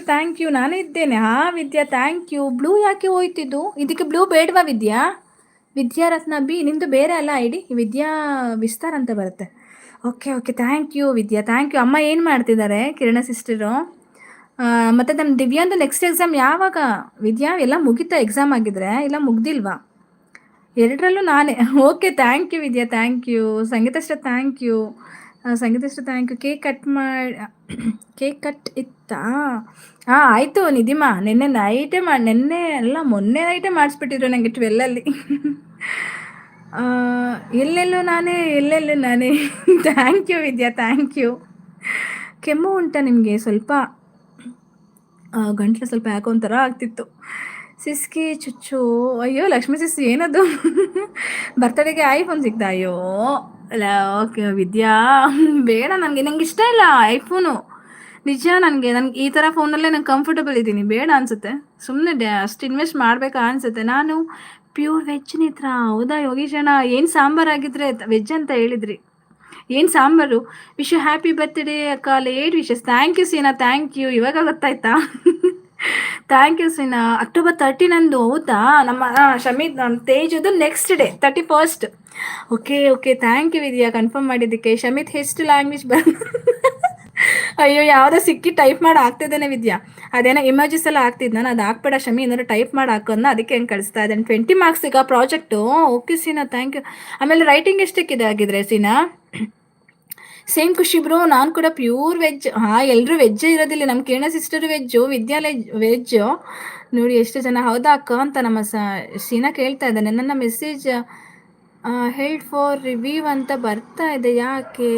Thank you ನಾನು ಇದ್ದೇನೆ. ಹಾ, ವಿದ್ಯಾ ಥ್ಯಾಂಕ್ ಯು ಬ್ಲೂ ಯಾಕೆ ಹೋಯ್ತಿದ್ದು? ಇದಕ್ಕೆ ಬ್ಲೂ ಬೇಡವಾ ವಿದ್ಯಾ? ವಿದ್ಯಾರತ್ನ ಬಿ ನಿಮ್ಮದು ಬೇರೆ ಅಲ್ಲ ಐಡಿ? ವಿದ್ಯಾ ವಿಸ್ತಾರ ಅಂತ ಬರುತ್ತೆ. Okay okay thank you Vidya. Thank you ಅಮ್ಮ ಏನು ಮಾಡ್ತಿದ್ದಾರೆ, ಕಿರಣ ಸಿಸ್ಟರು ಮತ್ತು ನಮ್ಮ ದಿವ್ಯಾಂದು ನೆಕ್ಸ್ಟ್ ಎಕ್ಸಾಮ್ ಯಾವಾಗ? ವಿದ್ಯಾ, ಎಲ್ಲ ಮುಗಿತಾ ಎಕ್ಸಾಮ್ ಆಗಿದ್ರೆ? ಇಲ್ಲ ಮುಗ್ದಿಲ್ವಾ? ಎರಡರಲ್ಲೂ ನಾನೇ. Okay thank you Vidya. Thank you ಸಂಗೀತಷ್ಟ thank you ಸಂಗೀತಷ್ಟ ಥ್ಯಾಂಕ್ ಯು ಕೇಕ್ ಕಟ್ ಮಾಡಿ, ಕೇಕ್ ಕಟ್ ಇತ್ತಾ? ಹಾಂ ಆಯಿತು ನಿಧಿಮಾ, ನಿನ್ನೆ ನೈಟೇ ಮಾಡಿ ನಿನ್ನೆ ಎಲ್ಲ ಮೊನ್ನೆ ನೈಟೇ ಮಾಡಿಸ್ಬಿಟ್ಟಿದ್ರು ನನಗೆ ಟ್ವೆಲ್ಲಲ್ಲಿ ಎಲ್ಲೆಲ್ಲೂ ನಾನೇ ಎಲ್ಲೆಲ್ಲೂ ನಾನೇ. Thank you Vidya thank you ಕೆಮ್ಮು ಉಂಟಾ ನಿಮಗೆ? ಸ್ವಲ್ಪ ಗಂಟ್ಲು ಸ್ವಲ್ಪ ಯಾಕೋ ಒಂಥರ ಆಗ್ತಿತ್ತು. ಸಿಸ್ಕಿ, ಚುಚ್ಚು, ಅಯ್ಯೋ ಲಕ್ಷ್ಮೀ ಸಿಸ್ ಏನದು? ಬರ್ತಡೆಗೆ ಐಫೋನ್ ಸಿಗ್ತಾ ಅಯ್ಯೋ. ಅಲ್ಲ ಓಕೆ ವಿದ್ಯಾ. ಬೇಡ, ನನಗೆ ನಂಗೆ ಇಷ್ಟ ಇಲ್ಲ ಐಫೋನು ನಿಜ ನನಗೆ ನನಗೆ ಈ ಥರ ಫೋನಲ್ಲೇ ನಂಗೆ ಕಂಫರ್ಟಬಲ್ ಇದ್ದೀನಿ. ಬೇಡ ಅನಿಸುತ್ತೆ. ಸುಮ್ಮನೆ ಡ್ಯಾ ಅಷ್ಟು ಇನ್ವೆಸ್ಟ್ ಮಾಡಬೇಕಾ ಅನಿಸುತ್ತೆ. ನಾನು ಪ್ಯೂರ್ ವೆಜ್ ನಿತ್ರ ಹೌದಾ ಯೋಗೀಶಣ್ಣ ಏನು ಸಾಂಬಾರಾಗಿದ್ರೆ ವೆಜ್ ಅಂತ ಹೇಳಿದ್ರಿ. ಏನು sambar? Wish you happy birthday ಅಕ್ಕ. Late wishes thank you Seena. Thank you ಇವಾಗ ಗೊತ್ತಾಯ್ತಾ? ಥ್ಯಾಂಕ್ ಯು ಸೀನಾ ಅಕ್ಟೋಬರ್ ತರ್ಟಿನಂದು ಹೌದಾ? ನಮ್ಮ ಶಮಿತ್ ನಮ್ಮ ತೇಜದು next day thirty first okay okay thank you Vidya. Confirm ಮಾಡಿದ್ದಕ್ಕೆ. ಶಮಿತ್ ಎಷ್ಟು ಲ್ಯಾಂಗ್ವೇಜ್ ಬರ್ ಅಯ್ಯೋ, ಯಾವುದೋ ಸಿಕ್ಕಿ ಟೈಪ್ ಮಾಡಿ ಆಗ್ತಿದ್ದಾನೆ ವಿದ್ಯಾ. ಅದೇನೋ ಇಮೇಜಸ್ ಎಲ್ಲ ಆಗ್ತಿದ್ ನಾನು ಅದು ಹಾಕ್ಬೇಡ ಶಮಿ ಏನಾದ್ರು ಟೈಪ್ ಮಾಡಿ ಹಾಕೋದನ್ನ ಅದಕ್ಕೆ ಹೆಂಗೆ ಕಳಿಸ್ತಾ ಇದ್ದಾನೆ. ಟ್ವೆಂಟಿ ಮಾರ್ಕ್ಸ್ ಈಗ project okay Seena thank you ಆಮೇಲೆ ರೈಟಿಂಗ್ ಎಷ್ಟಕ್ಕಿದೆ ಆಗಿದ್ರೆ ಸೀನಾ ಸೇಮ್ ಖುಷಿ ಬ್ರೋ ನಾನು ಕೂಡ ಪ್ಯೂರ್ ವೆಜ್ ಹಾ ಎಲ್ಲರೂ ವೆಜ್ಜೇ ಇರೋದಿಲ್ಲ. ನಮ್ಮ ಕಿರಣ ಸಿಸ್ಟರ್ ವೆಜ್ಜು ವಿದ್ಯಾಲಯ ವೆಜ್ ನೋಡಿ ಎಷ್ಟು ಜನ, ಹೌದಾ ಅಕ್ಕ ಅಂತ ನಮ್ಮ ಸೀನಾ ಕೇಳ್ತಾ ಇದ್ದಾನೆ. ನನ್ನ ಮೆಸೇಜ್ ಹೆಲ್ಡ್ ಫಾರ್ ರಿವ್ಯೂ ಅಂತ ಬರ್ತಾ ಇದೆ. ಯಾಕೆ?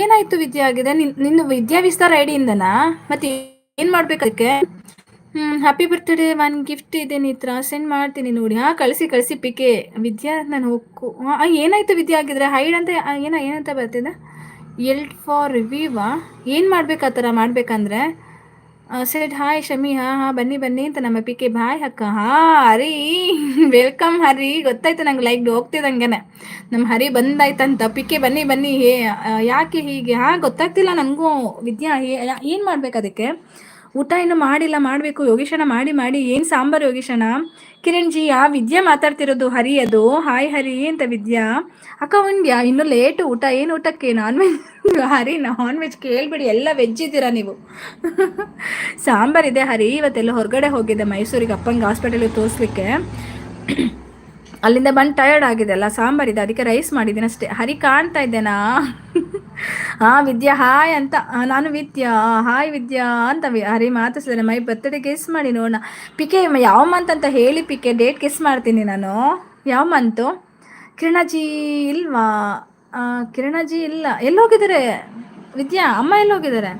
ಏನಾಯ್ತು ವಿದ್ಯಾ ಆಗಿದೆ? ನಿನ್, ನಿನ್ನ ವಿದ್ಯಾ ವಿಸ್ತಾರ ಐಡಿಯಿಂದನಾ ಮತ್ತೆ ಏನು ಮಾಡ್ಬೇಕು ಅದಕ್ಕೆ? ಹ್ಞೂ ಹ್ಯಾಪಿ ಬರ್ತ್ಡೇ ಒನ್ ಗಿಫ್ಟ್ ಇದೆ ನಿತ್ರ ಸೆಂಡ್ ಮಾಡ್ತೀನಿ ನೋಡಿ. ಹಾ, ಕಳಿಸಿ ಕಳಿಸಿ ಪಿಕೆ ವಿದ್ಯಾ ನಾನು ಹೋಗ್ಕು ಏನಾಯ್ತು ವಿದ್ಯಾ ಆಗಿದ್ರೆ ಹೈಡ್ ಅಂತ ಏನ, ಏನಂತ ಬರ್ತಿದೆ? ಎಲ್ ಫಾರ್ ರಿವ್ಯೂವಾ ಏನು ಮಾಡ್ಬೇಕು ಆ ಥರ ಮಾಡ್ಬೇಕಂದ್ರೆ? ಸೆಡ್ ಹಾಯ್ ಶಮಿ ಹಾ ಹಾ, ಬನ್ನಿ ಬನ್ನಿ ಅಂತ ನಮ್ಮ ಪಿಕೆ ಬಾಯ್ ಅಕ್ಕ. ಹಾ, ಹರಿ. ವೆಲ್ಕಮ್ ಹರಿ. ಗೊತ್ತಾಯ್ತು ನಂಗೆ ಲೈಕ್ ಹೋಗ್ತಿದ್ದಂಗೆನೆ ನಮ್ಮ ಹರಿ ಬಂದಾಯ್ತಂತ. ಪಿಕೆ ಬನ್ನಿ ಬನ್ನಿ. ಹೇ ಯಾಕೆ ಹೀಗೆ? ಹಾ, ಗೊತ್ತಾಗ್ತಿಲ್ಲ ನನಗೂ ವಿದ್ಯಾ ಏನು ಮಾಡ್ಬೇಕು ಅದಕ್ಕೆ? ಊಟ ಇನ್ನು ಮಾಡಿಲ್ಲ, ಮಾಡಬೇಕು. ಯೋಗೀಶಣ ಮಾಡಿ ಮಾಡಿ. ಏನು ಸಾಂಬಾರು ಯೋಗೀಶಣ ಕಿರಣ್ ಜಿ, ಆ ವಿದ್ಯಾ ಮಾತಾಡ್ತಿರೋದು ಹರಿ ಅದು. ಹಾಯ್ ಹರಿ ಅಂತ ವಿದ್ಯಾ. ಅಕ್ಕ ಉಂಡ್ಯಾ ಇನ್ನು ಲೇಟ್ ಊಟ. ಏನು ಊಟಕ್ಕೆ? Non veg Hari non veg ಕೇಳ್ಬಿಡಿ. ಎಲ್ಲ ವೆಜ್ ಇದ್ದೀರಾ ನೀವು? ಸಾಂಬಾರಿದೆ ಹರಿ. ಇವತ್ತೆಲ್ಲ ಹೊರಗಡೆ ಹೋಗಿದ್ದೆ ಮೈಸೂರಿಗೆ ಅಪ್ಪಂಗೆ ಹಾಸ್ಪಿಟಲ್ಗೆ ತೋರಿಸ್ಲಿಕ್ಕೆ. ಅಲ್ಲಿಂದ ಬಂದು ಟಯರ್ಡ್ ಆಗಿದೆ ಅಲ್ಲ ಸಾಂಬಾರಿದೆ ಅದಕ್ಕೆ ರೈಸ್ ಮಾಡಿದ್ದೀನಿ ಅಷ್ಟೇ. ಹರಿ, ಕಾಣ್ತಾ ಇದ್ದೇನಾ? ಹಾಂ ವಿದ್ಯಾ, ಹಾಯ್ ಅಂತ ನಾನು ವಿದ್ಯಾ, ಹಾಯ್ ವಿದ್ಯಾ ಅಂತ ಹರಿ ಮಾತಾಡ್ಸಿದ್ದೇನೆ ಮೈ ಬರ್ತಡೇ ಗೆಸ್ ಮಾಡಿ ನೋಡೋಣ ಪಿಕೆ ಯಾವ ಮಂತ್ ಅಂತ ಹೇಳಿ ಪಿಕೆ ಡೇಟ್ ಗೆಸ್ ಮಾಡ್ತೀನಿ ನಾನು. ಯಾವ ಮಂತು ಕಿರಣಜಿ ಇಲ್ವಾ? ಕಿರಣಜಿ ಇಲ್ಲ. ಎಲ್ಲೋಗಿದ್ದಾರೆ ವಿದ್ಯಾ, ಅಮ್ಮ ಎಲ್ಲೋಗಿದ್ದಾರೆ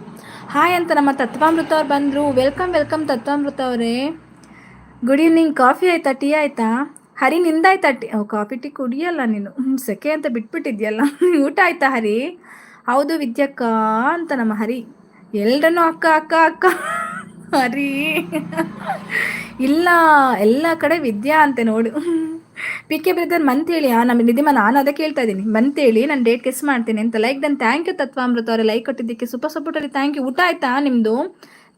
ಹಾಯ್ ಅಂತ ನಮ್ಮ ತತ್ವಾಮೃತ ಅವ್ರು ಬಂದರು. ವೆಲ್ಕಮ್ ವೆಲ್ಕಮ್ ತತ್ವಾಮೃತ ಅವರೇ. ಗುಡ್ ಈವ್ನಿಂಗ್ ಕಾಫಿ ಆಯ್ತಾ? ಟೀ ಆಯ್ತಾ? ಹರಿ, ನಿಂದಾಯ್ತಾ? ಟೀ ಓ ಕಾಫಿ ಟೀ ಕುಡಿಯಲ್ಲ ನೀನು. ಸೆಕೆ ಅಂತ ಬಿಟ್ಬಿಟ್ಟಿದ್ಯಲ್ಲ. ಊಟ ಆಯ್ತಾ ಹರಿ? ಹೌದು ವಿದ್ಯಕ್ಕ ಅಂತ ನಮ್ಮ ಹರಿ. ಎಲ್ರನ್ನು ಅಕ್ಕ ಅಕ್ಕ ಅಕ್ಕ, ಹರಿ. ಇಲ್ಲ, ಎಲ್ಲ ಕಡೆ ವಿದ್ಯಾ ಅಂತೆ ನೋಡು. ಪಿ ಕೆ ಬ್ರದರ್ ಮಂತ್ ಹೇಳಿ. ಆ, ನಮ್ಮ ನಿಧಿಮ, ನಾನು ಅದಕ್ಕೆ ಹೇಳ್ತಾ ಇದ್ದೀನಿ. ಮಂತ್ ಹೇಳಿ ನಾನು ಡೇಟ್ ಗೆಸ್ ಮಾಡ್ತೀನಿ ಅಂತ. Like then thank you Tatvamrita ಅವರೇ. ಲೈಕ್ ಕೊಟ್ಟಿದ್ದಕ್ಕೆ ಸೂಪರ್ ಸಪೋರ್ಟಲ್ಲಿ ಥ್ಯಾಂಕ್ ಯು ಊಟ ಆಯ್ತಾ ನಿಮ್ಮದು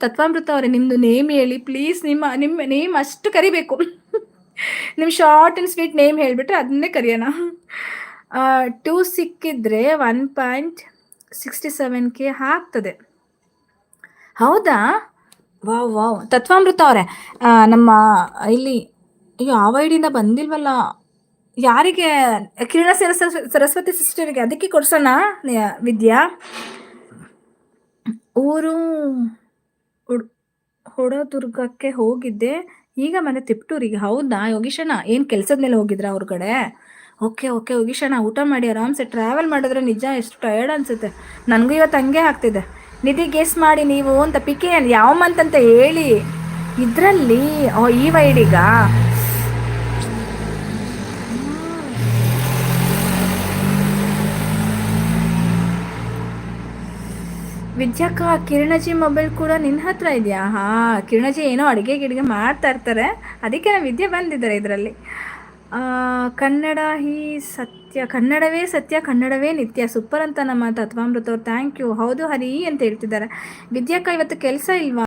ತತ್ವಾಮೃತ ಅವರೇ ನಿಮ್ಮದು ನೇಮ್ ಹೇಳಿ. ಪ್ಲೀಸ್ ನಿಮ್ಮ ನಿಮ್ಮ ನೇಮ್ ಅಷ್ಟು ಕರಿಬೇಕು. ನಿಮ್ಮ ಶಾರ್ಟ್ ಅಂಡ್ ಸ್ವೀಟ್ ನೇಮ್ ಹೇಳಿಬಿಟ್ರೆ ಅದನ್ನೇ ಕರಿಯೋಣ. ಟೂ ಸಿಕ್ಕಿದ್ರೆ one point sixty seven K ಆಗ್ತದೆ. ಹೌದಾ? Wow wow. ತತ್ವಾಮೃತ ಅವರೇ ನಮ್ಮ, ಇಲ್ಲಿ, ಅಯ್ಯೋ, ಆ ವೈಡಿಂದ ಬಂದಿಲ್ವಲ್ಲ? ಯಾರಿಗೆ, ಕಿರಣ ಸರಸ್, ಸರಸ್ವತಿ ಸಿಸ್ಟರ್ಗೆ ಅದಕ್ಕೆ ಕೊಡ್ಸೋಣ ವಿದ್ಯಾ? ಊರು ಹೊಡದುರ್ಗಕ್ಕೆ ಹೋಗಿದ್ದೆ. ಈಗ ಮನೆ ತಿಪ್ಟೂರಿಗೆ. ಹೌದಾ? ಯೋಗೀಶಣ್ಣ, ಏನು ಕೆಲಸದ ಮೇಲೆ ಹೋಗಿದ್ರಾ ಅವ್ರ ಕಡೆ? ಓಕೆ ಓಕೆ ಯೋಗೀಶಣ್ಣ ಊಟ ಮಾಡಿ, ಆರಾಮ್ಸೆ. ಟ್ರಾವೆಲ್ ಮಾಡಿದ್ರೆ ನಿಜ, ಎಷ್ಟು ಟಯರ್ಡ್ ಅನ್ಸುತ್ತೆ. ನನಗೂ ಇವತ್ತು ಹಂಗೆ ಆಗ್ತಿದೆ. ನಿಧಿ ಗೆಸ್ ಮಾಡಿ ನೀವು ಅಂತ ಪಿಕೆ ಯಾವ ಮಂತ್ ಅಂತ ಹೇಳಿ. ಇದರಲ್ಲಿ ಓ ಈ ವೈಡಿಗ ವಿದ್ಯಾಕ್ಕ, ಕಿರಣಜಿ ಮೊಬೈಲ್ ಕೂಡ ನಿನ್ನ ಹತ್ರ ಇದೆಯಾ? ಹಾ, ಕಿರಣಜಿ ಏನೋ ಅಡುಗೆ ಗಿಡಿಗೆ ಮಾಡ್ತಾ ಇರ್ತಾರೆ. ಅದಕ್ಕೆ ನಾನು ವಿದ್ಯೆ ಬಂದಿದ್ದಾರೆ ಇದರಲ್ಲಿ. ಕನ್ನಡ ಹೀ ಸತ್ಯ, ಕನ್ನಡವೇ ಸತ್ಯ, ಕನ್ನಡವೇ ನಿತ್ಯ, ಸೂಪರ್ ಅಂತ ನಮ್ಮ ತತ್ವಾಮೃತ ಅವ್ರು ಥ್ಯಾಂಕ್ ಯು ಹೌದು ಹರಿ ಅಂತ ಹೇಳ್ತಿದ್ದಾರೆ. ವಿದ್ಯಾಕ್ಕ ಇವತ್ತು ಕೆಲಸ ಇಲ್ವಾ?